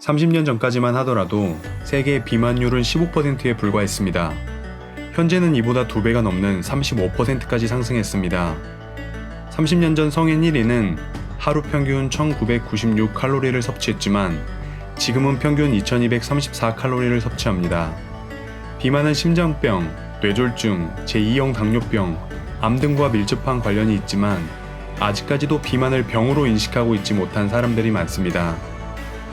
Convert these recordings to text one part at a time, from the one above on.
30년 전까지만 하더라도 세계의 비만율은 15%에 불과했습니다. 현재는 이보다 2배가 넘는 35%까지 상승했습니다. 30년 전 성인 1위는 하루 평균 1996 칼로리를 섭취했지만 지금은 평균 2234 칼로리를 섭취합니다. 비만은 심장병, 뇌졸중, 제2형 당뇨병, 암 등과 밀접한 관련이 있지만 아직까지도 비만을 병으로 인식하고 있지 못한 사람들이 많습니다.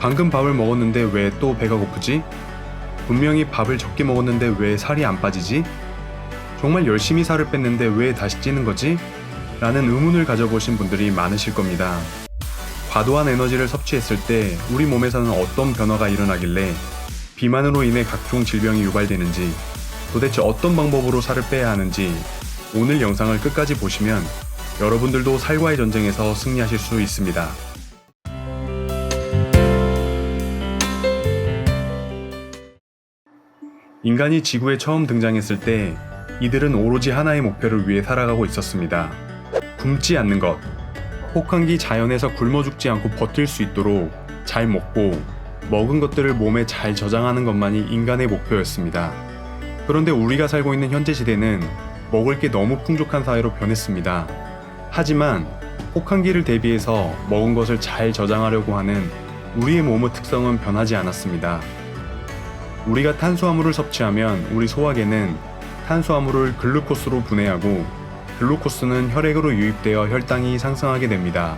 방금 밥을 먹었는데 왜 또 배가 고프지? 분명히 밥을 적게 먹었는데 왜 살이 안 빠지지? 정말 열심히 살을 뺐는데 왜 다시 찌는 거지? 라는 의문을 가져보신 분들이 많으실 겁니다. 과도한 에너지를 섭취했을 때 우리 몸에서는 어떤 변화가 일어나길래 비만으로 인해 각종 질병이 유발되는지 도대체 어떤 방법으로 살을 빼야 하는지 오늘 영상을 끝까지 보시면 여러분들도 살과의 전쟁에서 승리하실 수 있습니다. 인간이 지구에 처음 등장했을 때 이들은 오로지 하나의 목표를 위해 살아가고 있었습니다. 굶지 않는 것. 혹한기 자연에서 굶어 죽지 않고 버틸 수 있도록 잘 먹고 먹은 것들을 몸에 잘 저장하는 것만이 인간의 목표였습니다. 그런데 우리가 살고 있는 현재 시대는 먹을 게 너무 풍족한 사회로 변했습니다. 하지만 혹한기를 대비해서 먹은 것을 잘 저장하려고 하는 우리의 몸의 특성은 변하지 않았습니다. 우리가 탄수화물을 섭취하면 우리 소화계는 탄수화물을 글루코스로 분해하고 글루코스는 혈액으로 유입되어 혈당이 상승하게 됩니다.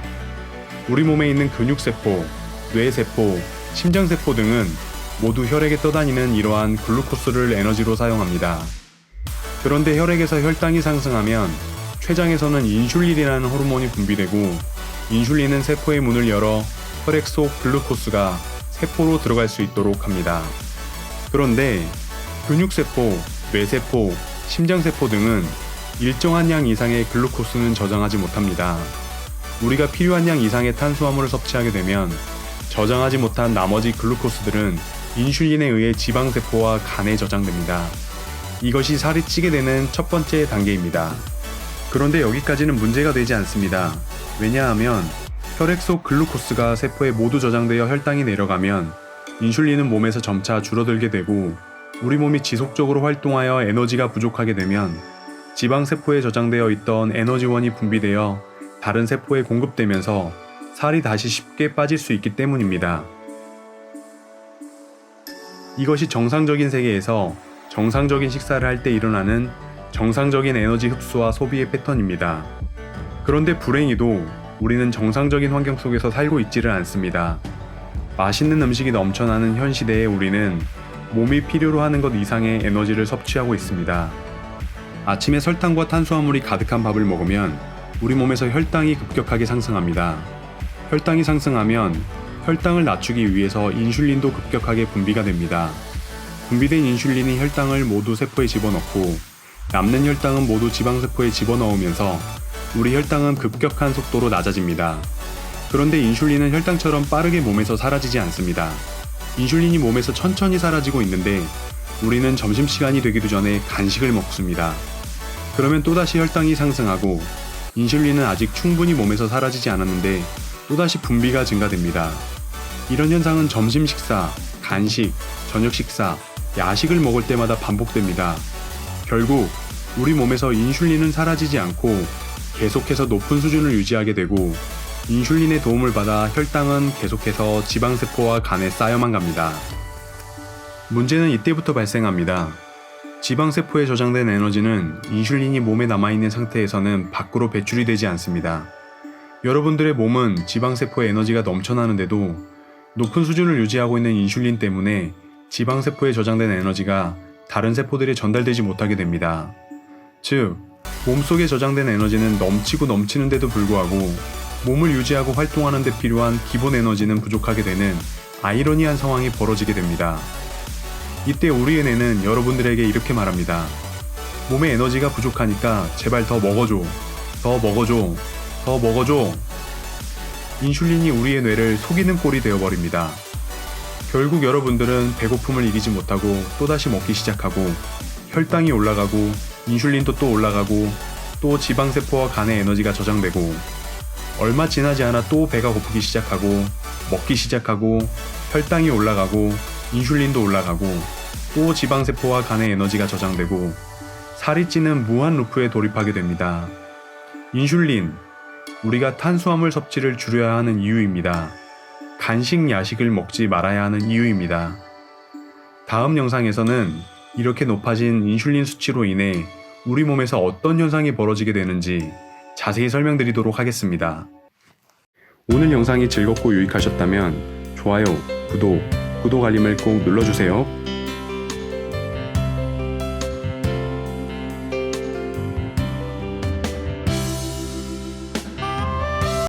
우리 몸에 있는 근육세포, 뇌세포, 심장세포 등은 모두 혈액에 떠다니는 이러한 글루코스를 에너지로 사용합니다. 그런데 혈액에서 혈당이 상승하면 췌장에서는 인슐린이라는 호르몬이 분비되고 인슐린은 세포의 문을 열어 혈액 속 글루코스가 세포로 들어갈 수 있도록 합니다. 그런데 근육세포, 뇌세포, 심장세포 등은 일정한 양 이상의 글루코스는 저장하지 못합니다. 우리가 필요한 양 이상의 탄수화물을 섭취하게 되면 저장하지 못한 나머지 글루코스들은 인슐린에 의해 지방세포와 간에 저장됩니다. 이것이 살이 찌게 되는 첫 번째 단계입니다. 그런데 여기까지는 문제가 되지 않습니다. 왜냐하면 혈액 속 글루코스가 세포에 모두 저장되어 혈당이 내려가면 인슐린은 몸에서 점차 줄어들게 되고 우리 몸이 지속적으로 활동하여 에너지가 부족하게 되면 지방세포에 저장되어 있던 에너지원이 분비되어 다른 세포에 공급되면서 살이 다시 쉽게 빠질 수 있기 때문입니다. 이것이 정상적인 세계에서 정상적인 식사를 할 때 일어나는 정상적인 에너지 흡수와 소비의 패턴입니다. 그런데 불행히도 우리는 정상적인 환경 속에서 살고 있지를 않습니다. 맛있는 음식이 넘쳐나는 현 시대에 우리는 몸이 필요로 하는 것 이상의 에너지를 섭취하고 있습니다. 아침에 설탕과 탄수화물이 가득한 밥을 먹으면 우리 몸에서 혈당이 급격하게 상승합니다. 혈당이 상승하면 혈당을 낮추기 위해서 인슐린도 급격하게 분비가 됩니다. 분비된 인슐린이 혈당을 모두 세포에 집어넣고 남는 혈당은 모두 지방세포에 집어넣으면서 우리 혈당은 급격한 속도로 낮아집니다. 그런데 인슐린은 혈당처럼 빠르게 몸에서 사라지지 않습니다. 인슐린이 몸에서 천천히 사라지고 있는데 우리는 점심시간이 되기도 전에 간식을 먹습니다. 그러면 또다시 혈당이 상승하고 인슐린은 아직 충분히 몸에서 사라지지 않았는데 또다시 분비가 증가됩니다. 이런 현상은 점심 식사, 간식, 저녁 식사, 야식을 먹을 때마다 반복됩니다. 결국 우리 몸에서 인슐린은 사라지지 않고 계속해서 높은 수준을 유지하게 되고 인슐린의 도움을 받아 혈당은 계속해서 지방세포와 간에 쌓여만 갑니다. 문제는 이때부터 발생합니다. 지방세포에 저장된 에너지는 인슐린이 몸에 남아있는 상태에서는 밖으로 배출이 되지 않습니다. 여러분들의 몸은 지방세포의 에너지가 넘쳐나는데도 높은 수준을 유지하고 있는 인슐린 때문에 지방세포에 저장된 에너지가 다른 세포들에 전달되지 못하게 됩니다. 즉, 몸속에 저장된 에너지는 넘치고 넘치는데도 불구하고 몸을 유지하고 활동하는 데 필요한 기본 에너지는 부족하게 되는 아이러니한 상황이 벌어지게 됩니다. 이때 우리의 뇌는 여러분들에게 이렇게 말합니다. 몸에 에너지가 부족하니까 제발 더 먹어줘. 더 먹어줘. 더 먹어줘. 인슐린이 우리의 뇌를 속이는 꼴이 되어버립니다. 결국 여러분들은 배고픔을 이기지 못하고 또다시 먹기 시작하고 혈당이 올라가고 인슐린도 또 올라가고 또 지방세포와 간에 에너지가 저장되고 얼마 지나지 않아 또 배가 고프기 시작하고 먹기 시작하고 혈당이 올라가고 인슐린도 올라가고 또 지방세포와 간의 에너지가 저장되고 살이 찌는 무한 루프에 돌입하게 됩니다. 인슐린, 우리가 탄수화물 섭취를 줄여야 하는 이유입니다. 간식, 야식을 먹지 말아야 하는 이유입니다. 다음 영상에서는 이렇게 높아진 인슐린 수치로 인해 우리 몸에서 어떤 현상이 벌어지게 되는지 자세히 설명드리도록 하겠습니다. 오늘 영상이 즐겁고 유익하셨다면 좋아요, 구독, 구독 알림을 꼭 눌러주세요.